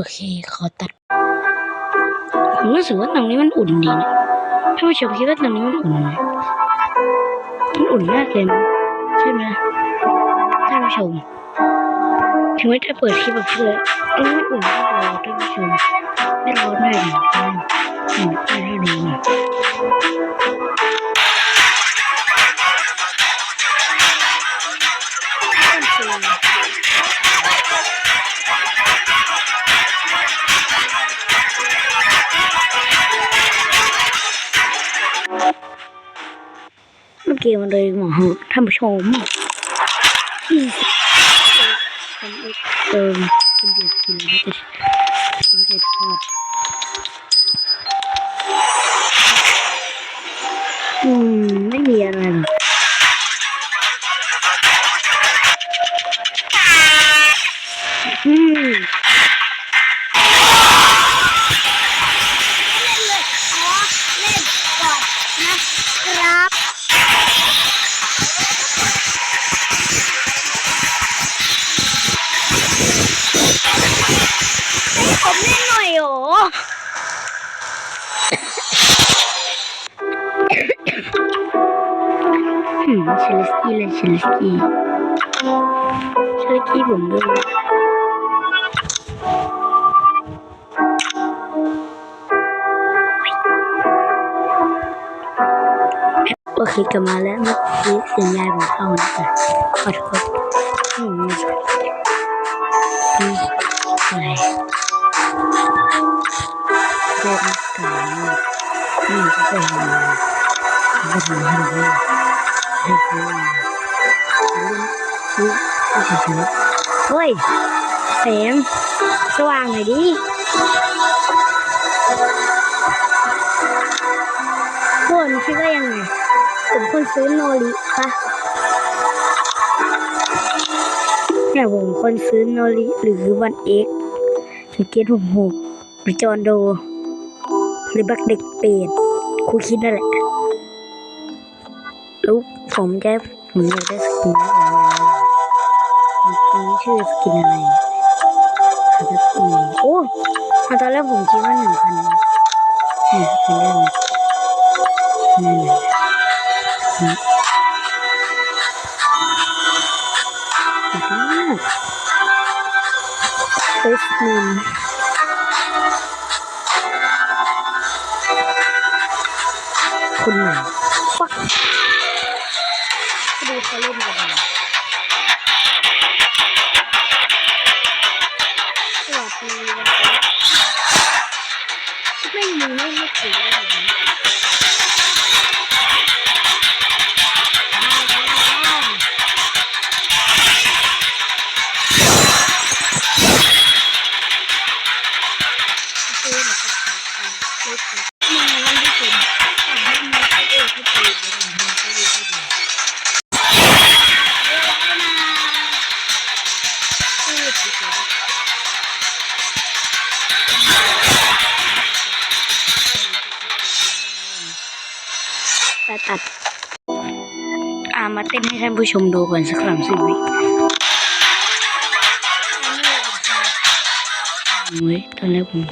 โอเค ขอตัดผมรู้สึกว่าตรงนี้มันอุ่นดีนะท่านผู้ชมคิดว่าตรงนี้มันอุ่นไหมมันอุ่นมากเลยใช่ไหมท่านผู้ชม ถึงแม้จะเปิดคลิปแบบเพื่ออันนี้มันอุ่นมากเลยท่านผู้ชม ไม่ร้อนเลยนะอืมไม่ให้ดูนเมื่อ กี้มันเลยหมอท่านผู้ชมอืมผมเติมเป็นเดือดกินแล้วจะ โอเคกลับมาแล้วเมื่อกี้เสียงยายผมเข้านะคะขอโทษอืมอืมอะไรเล่นกันนี่ก็เป็นก็ทำให้เราให้เขาเฮ้ยแสงสว่างหน่อยดิพวกคิดว่ายังไง ผมคนซื้อโนริปะเนี่ยผมคนซื้อโนริหรือวันเอ็กสเกตหกหกหรือจอนโด หรือบักเด็กเป็ดครูคิดนั่นแหละแล้วผมจะผมอยากได้สกินอะไรมันชื่อสกินอะไรหาสกินโอ้มาตอนแรกผมคิดว่าหนึ่งพันนะนี่สกินได้เลยนี่ เอสมินคนไหนัดอ่ามาเต้นให้ท่านผู้ชมดูก่อนสักสามสิบวิเฮ้ยตอนแรกผม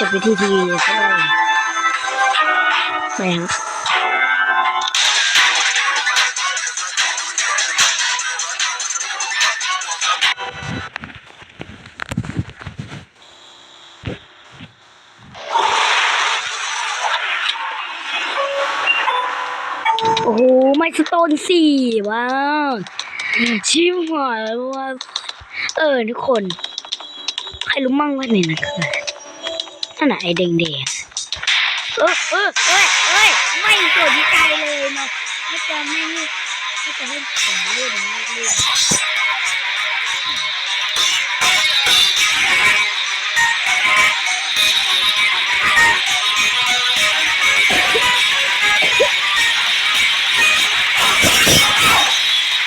จะไปที่ทีวีก็ได้ไปครับโอ้โหไม่สโตนสี่ว้าวชิมหายแล้วว่าเออทุกคน ใครรู้มั่งว่าเนี่ยนะคืออะไร นั่นน่ะไอ้แดงๆเออเออเอ้ยเอ้ยไม่สนใจเลยเนาะไม่จะไม่ไม่จะให้ผมเล่นนะเล่น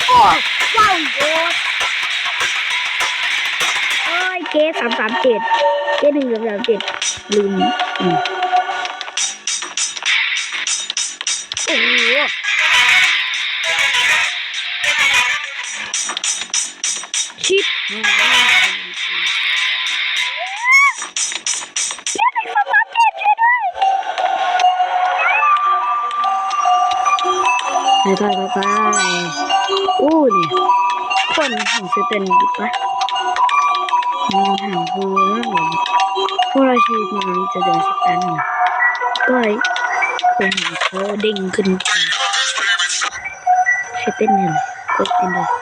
โอ้ว้าวโามสามเจ็ดเจ็ดหนึ่งสามสามเจ็ดลืมอืมโอ้โหชิปเล่นอีกสามสามเจ็ดช่วยด้วยไปไปไปไปอู้เนี่ยคนเห็นสเตนดิปะ มันหาพูมากเลยพวกเราชีวิตมันจะเดินสักตันหนึ่งก็เลยเป็นเขาเด้งขึ้นมาใช้เต้นเนี่ยก็เต้นเลย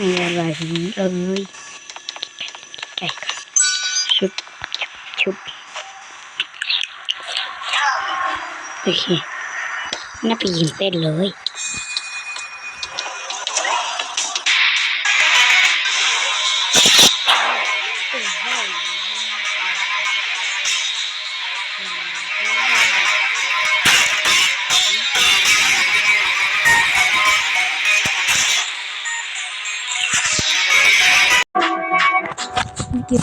มีอะไรเลยไก่ค่ะชุบชุบโอเคน่าไปยิงเต้นเลย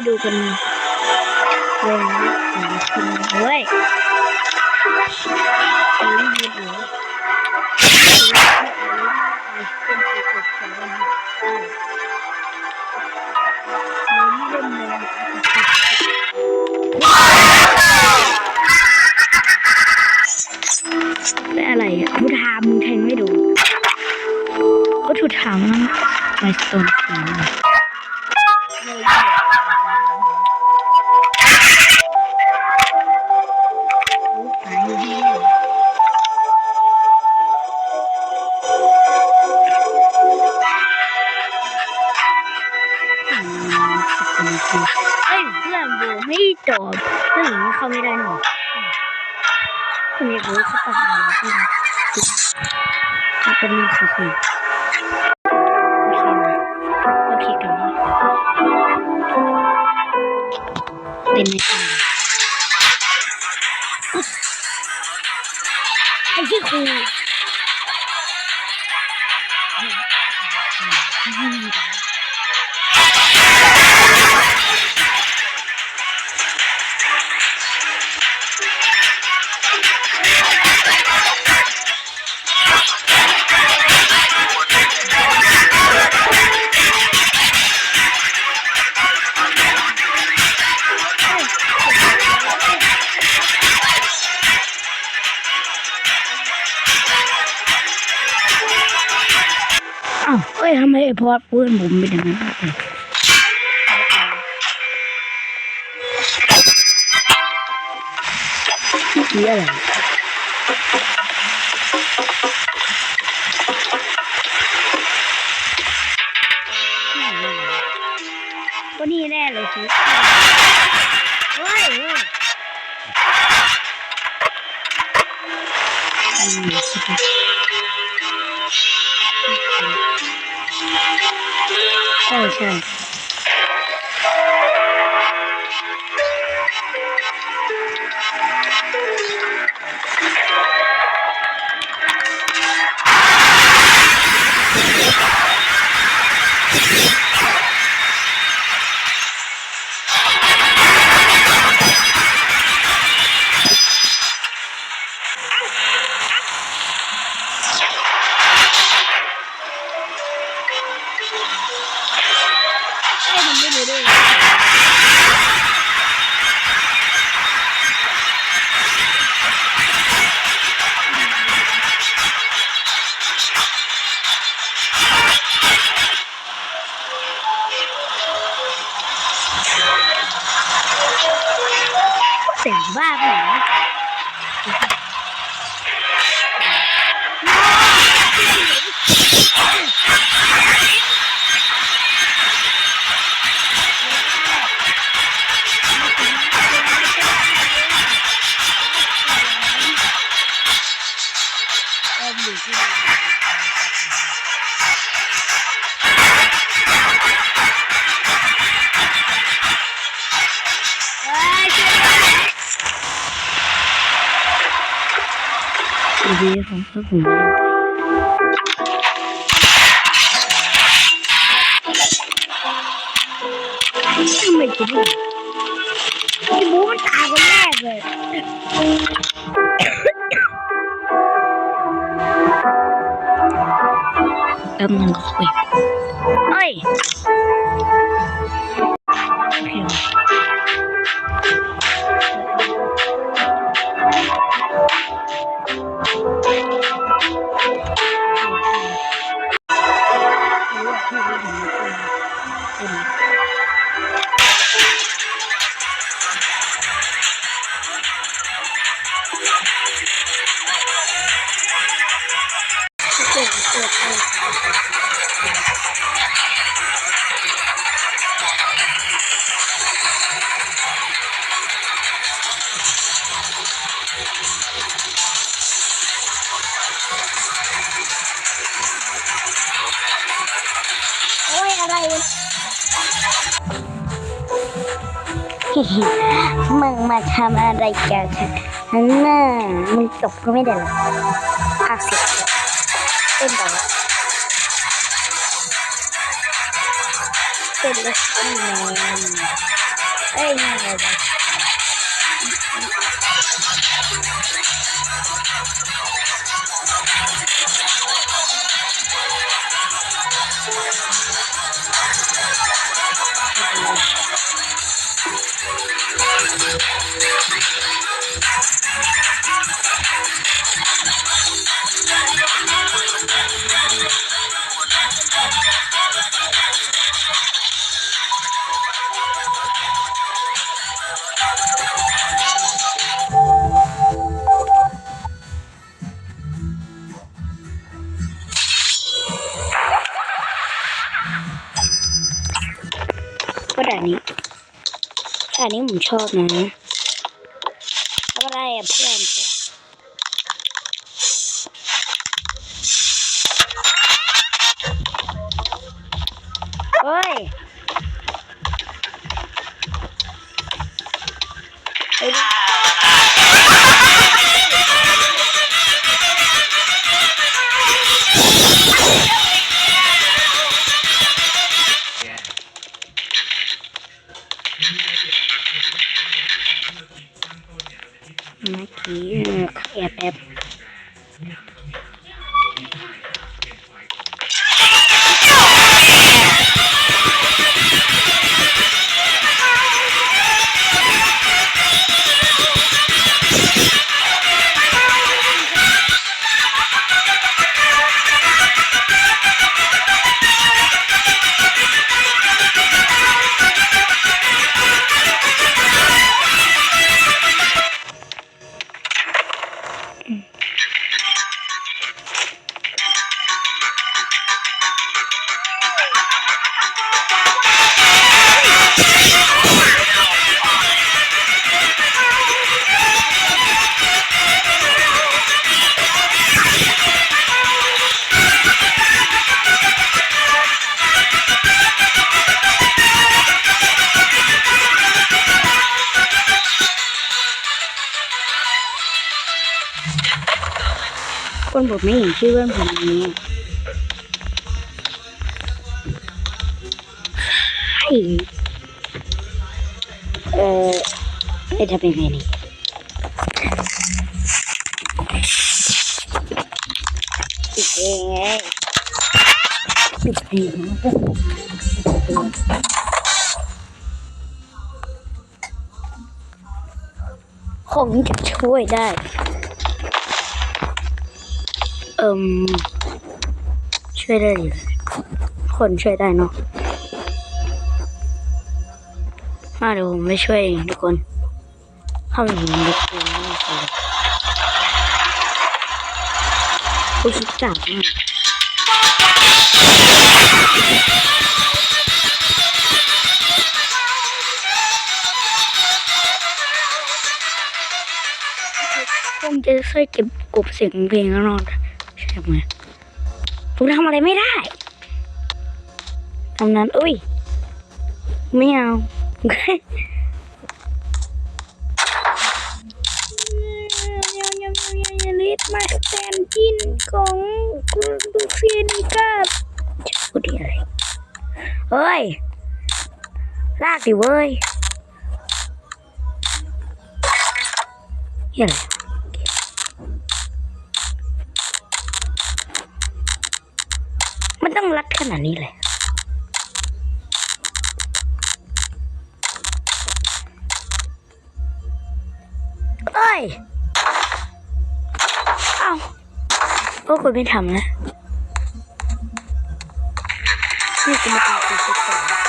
ไปดูกันเลยนะเดี๋ยวเราขึ้นมาเฮ้ยเอ้ยยืนอยู่เป็นไอ้อะไรอะทุทามมึงแทงไม่ดูก็ทุทามมันไมสโตนสี คนอยากรู้เขาตอบอะไรพี่นะมันเป็นเรื่องคือคือโอเคนะโอเคกันนเป็นใน เพราะว่าปืนผมเป็นอย่างนั้นเมื่อกี้อะไรก็นี่แน่เลยสิเฮ้ยเฮ้ยอืม สิค ดีของพวกผมทำไมจะไม่ไอ้บูมันตายคนแรกเลยแป๊บนึงก็คุย โอ้ยอะไรวะมึงมาทำอะไรกัน นั่นน่ะมึงตกก็ไม่ได้หรอกภาคสิบเต้นต่อเต้นเลยนี่แมนเอ้ยนี่อะ ชอบนะ ผมไม่เห็นชื่อเพื่อนผมนี้ให้เออเอ๊ะทำยังไงนี่ปิดเองไงปิดเองคงจะช่วยได้ เอิมช่วยได้อยู่คนช่วยได้เนาะมาเดี๋ยวผมไม่ช่วยเองทุกคนถ้ามันเห็นเด็กเองไม่ใช่ผู้คิดจับมากผมจะช่วยเก็บกบเสียงเพลงแล้วนอน ใช่ไหมผมทำอะไรไม่ได้ทำนั้นอุ้ย ไม่เอาลิทมาแตนจินของดูเซียนิก้าจะพูดอะไรเฮ้ย ลากดิเว้ยเหี้ยอะไร มันต้องรัดขนาดนี้เลยเอ้ย เอ้าพวกคุณไม่ทำนะ นี่กูมาตายกูชุดท้าว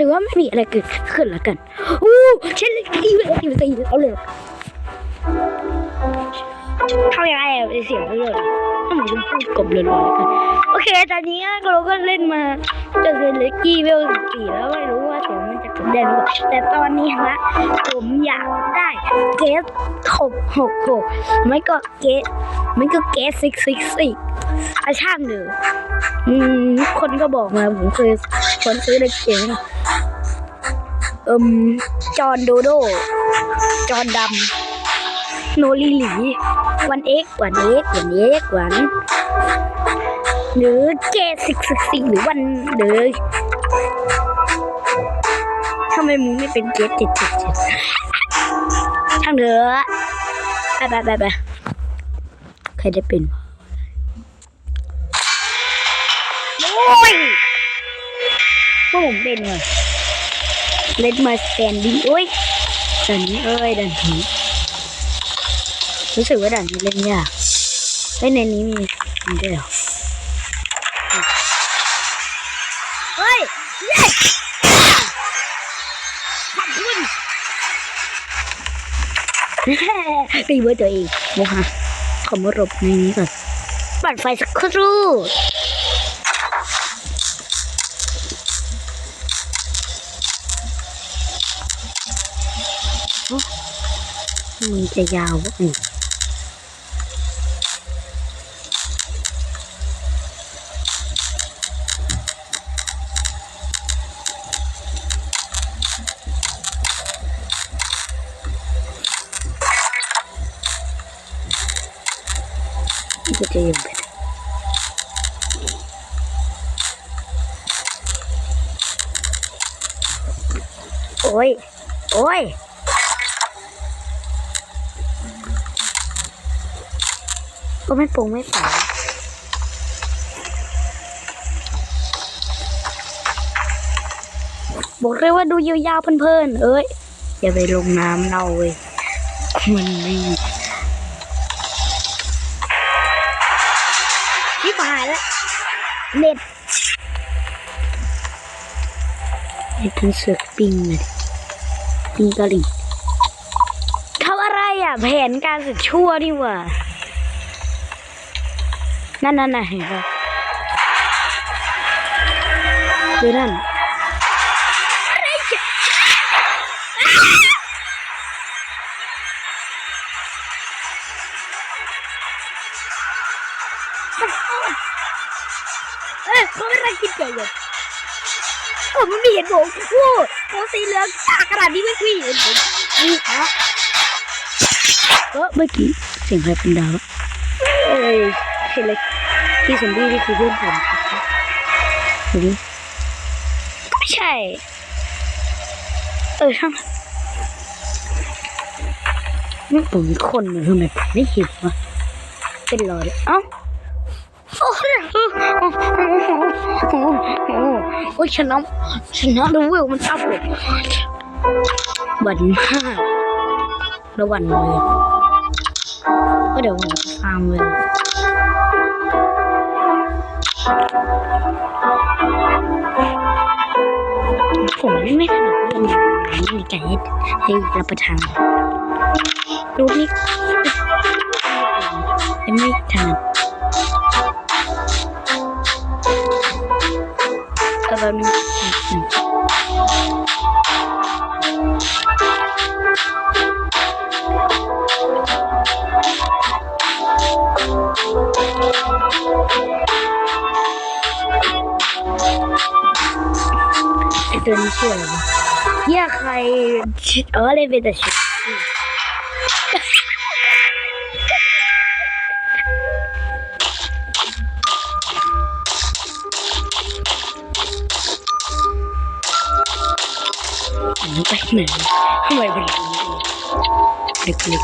ถือว่าไม่มีอะไรเกิดขึ้นแล้วกันอู้ฉันตีไปตีไปตีเอาเลยเข้ายังไงอะเสียงเลยถ้าเหมือนคุณพูดกบเลยเลยกัน โอเค ตอนนี้เราก็เล่นมาจนเป็นเล็กกี้เวลสี่แล้วไม่รู้ว่า เสียงมันจะกดได้หรือเปล่าแต่ตอนนี้นะผมอยากได้เกสหกหกหกไม่ก็เกสไม่ก็เกสซิกซิกซิกอาช่างเถอะอืมคนก็บอกมาผมเคยคนซื้อในเกมเอิมจอนโดโด จอนดำ โนลิหลี วันเอ็กวันเอ็กวันเอ็กวัน หรือเจสิกสิกสิหรือวันหรือ ทำไมมึงไม่เป็นเจเจ็ดเจ็ดเจ็ดช่างเถอะไปไปไปไปใครได้เป็นโอ้ยพวกผมเป็นว่ะเล่นมาสแตนดิ้งโอ้ยดันนี้เอ้ยดันนี้รู้สึกว่าด่านนี้เล่นยากเล่นในนี้มีมีด้วยเหรอ ตีเบอร์ตัวเองโมฮะขอมารบในนี้ก่อนปัดไฟสักครู่มันจะยาววะ นี่ก็จะยังไปโอ้ยโอ้ยก็ไม่โปร่งไม่ป่าบอกเลยว่าดูยาวๆเพลินๆเอ้ย อย่าไปลงน้ำเน่าเว้ยมันไม่ บหายแล้วเน็ตเน็ตทั้งเสือกปิงเลยปิงกะหรี่ทำอะไรอะอะแผนการสุดชั่วนี่หว่า นั่นนั่นน่ะเห็นปะดูนั่น โอ้มันไม่เห็นผมโอ้โหสีเหลืองจากขนาดนี้ไม่คุยเห็นผมนี่ฮะเออเมื่อกี้เสียงใครเป็นดาวเอ้ยเห็นเลยที่ซอมบี้นี่คือเพื่อนผมดูดิไม่ใช่ เออช่างนี่ผมคนหนึ่งทำไมผมไม่เห็นวะเป็นรอยเอ้าโอ้โห โอ้ยชนะชนะดูเวิวมันอัพเลยวันห้าแล้ววันเลยก็เดี๋ยวผมฟาร์มเลยผมไม่ถนัดเรื่องนี้ในการให้ให้รับประทานรูปนี้ยังไม่ถนัดก็แบบนี้ไอตัวนี้ชื่ออะไรวะเยี่ยใครเออเลยเป็นแต่ชื่อมันไปไหนทำไมเป็นอย่างนี้ลึ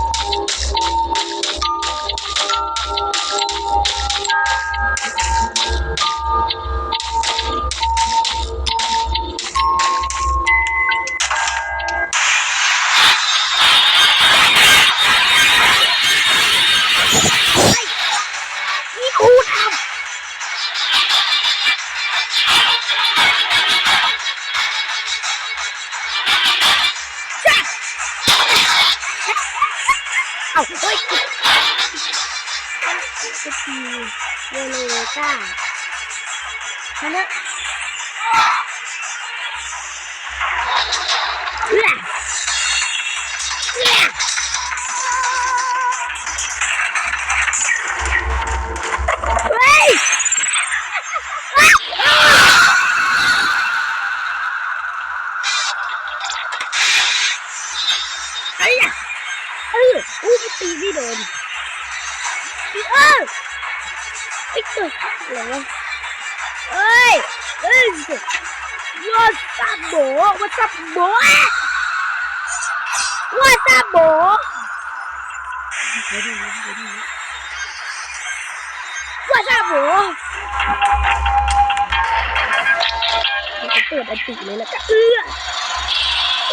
เอ้าเฮ้ยสตีเวโลก้ามาเนี่ย ว่าซับโบจะเปิดอันติเลยแล้วก็เอื้อ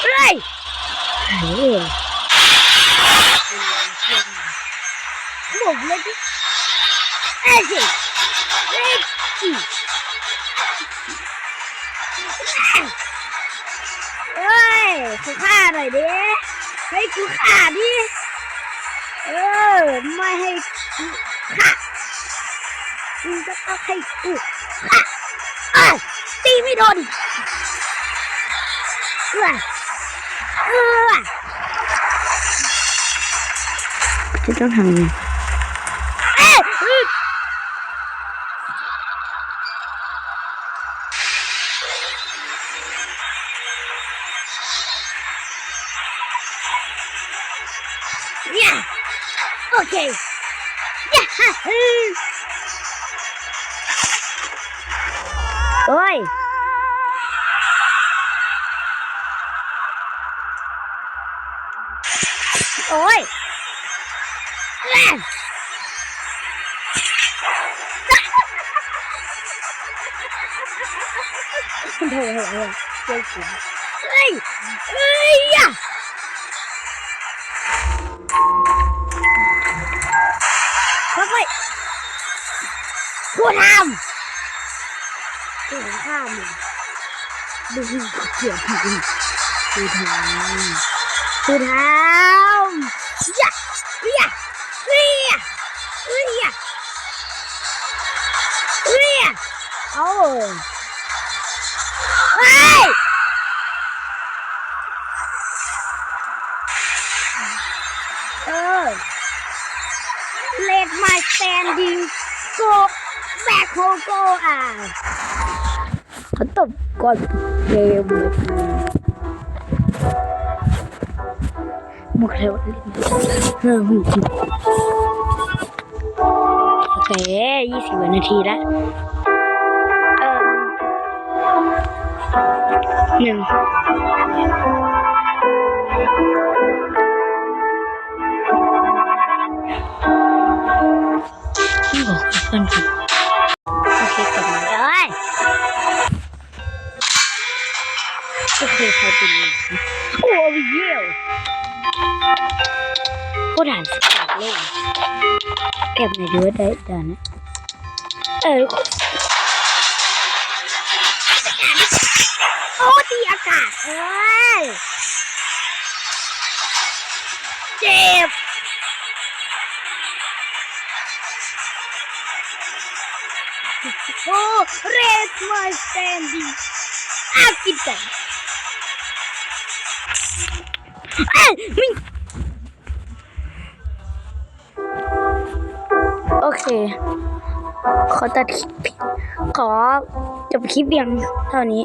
เฮ้ยเฮ้ยผมเลยดิเอ้ยเอ้ยสิเอ้ยกูฆ่าหน่อยดิให้กูฆ่าดิเออไม่ให้ มึงก็ต้องให้กูฆ่าเอ้ยตีไม่โดนเออเออจะต้องทำไงเอ้ย Yeah. Okay. Yeah. โอ้ยโอ้ยแม่คุณเธอเห รอเจ้าคุณเฮ้ยเฮ้ยอะ ดข้ามเลยดูเกี่ยวกับพูดทำพูดทำยะเรียเรียเรียเรียเอาเฮ้ยเออ let my standing go back home go อะ เขาตบก่อนเกมเลยมุกเร็วเล่มโอเคยี่สิบนาทีแล้วหนึ่งต้องบอกเพื่อนครั เคใครเป็นโอ้ยเยี่ยวผู้ด่านสกัดโลกเก็บหน่อยด้วยได้ด่านนะเออโอ้ตีอากาศเอ้ยเจ็บโอ้เรสมาสแตนดี้อากิตันเอ้ยมิง โอเค ขอตัดคลิปขอจบคลิปเพียงเท่านี้